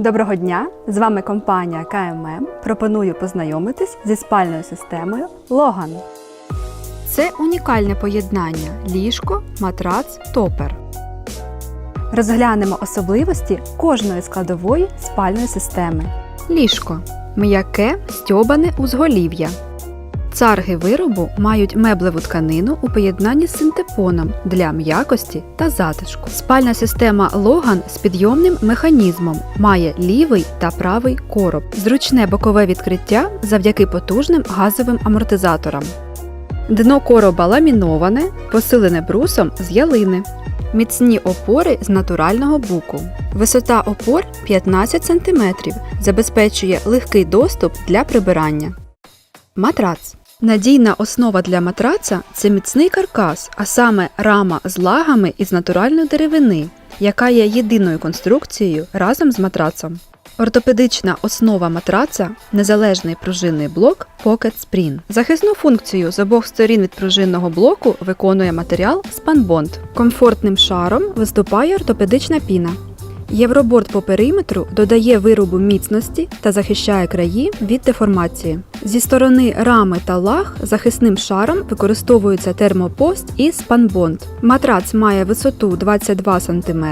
Доброго дня! З вами компанія КММ. Пропоную познайомитись зі спальною системою Логан. Це унікальне поєднання ліжко, матрац, топер. Розглянемо особливості кожної складової спальної системи. Ліжко м'яке стьобане узголів'я. Царги виробу мають меблеву тканину у поєднанні з синтепоном для м'якості та затишку. Спальна система Логан з підйомним механізмом має лівий та правий короб, зручне бокове відкриття завдяки потужним газовим амортизаторам. Дно короба ламіноване, посилене брусом з ялини. Міцні опори з натурального буку. Висота опор 15 см забезпечує легкий доступ для прибирання. Матрац. Надійна основа для матраца це міцний каркас, а саме рама з лагами із натуральної деревини, яка є єдиною конструкцією разом з матрацом. Ортопедична основа матраца незалежний пружинний блок Pocket Spring. Захисну функцію з обох сторін від пружинного блоку виконує матеріал Spanbond. Комфортним шаром виступає ортопедична піна. Євроборд по периметру додає виробу міцності та захищає краї від деформації. Зі сторони рами та лаг захисним шаром використовується термопост і спанбонд. Матрац має висоту 22 см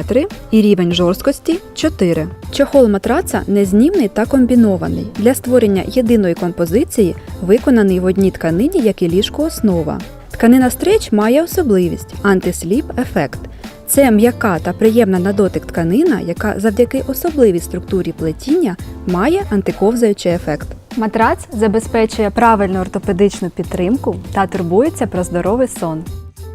і рівень жорсткості 4. Чохол матраца незнімний та комбінований. Для створення єдиної композиції виконаний в одній тканині, як і ліжко основа. Тканина стреч має особливість антисліп ефект. Це м'яка та приємна на дотик тканина, яка завдяки особливій структурі плетіння має антиковзаючий ефект. Матрац забезпечує правильну ортопедичну підтримку та турбується про здоровий сон.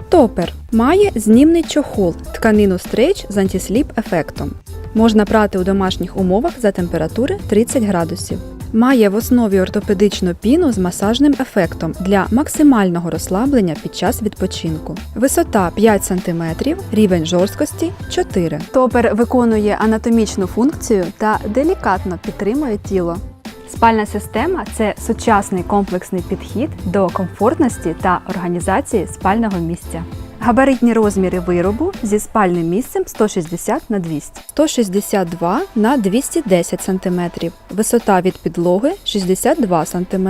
Топер має знімний чохол, тканину стреч з антисліп ефектом. Можна прати у домашніх умовах за температури 30 градусів. Має в основі ортопедичну піну з масажним ефектом для максимального розслаблення під час відпочинку. Висота 5 см, рівень жорсткості 4. Топер виконує анатомічну функцію та делікатно підтримує тіло. Спальна система це сучасний комплексний підхід до комфортності та організації спального місця. Габаритні розміри виробу зі спальним місцем 160 на 200. 162 на 210 см, висота від підлоги 62 см,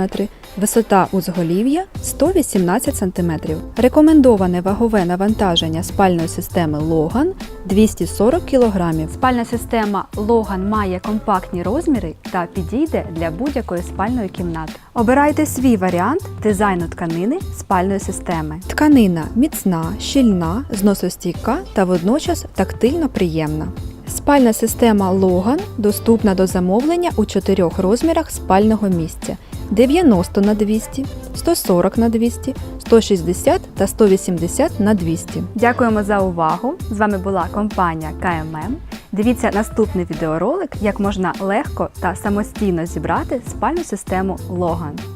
висота узголів'я 118 см. Рекомендоване вагове навантаження спальної системи Logan 240 кг. Спальна система Logan має компактні розміри та підійде для будь-якої спальної кімнати. Обирайте свій варіант дизайну тканини спальної системи. Тканина міцна, щільна, зносостійка та водночас тактильно приємна. Спальна система Logan доступна до замовлення у чотирьох розмірах спального місця 90 на 200, 140 на 200, 160 та 180 на 200. Дякуємо за увагу! З вами була компанія КММ. Дивіться наступний відеоролик, як можна легко та самостійно зібрати спальну систему Logan.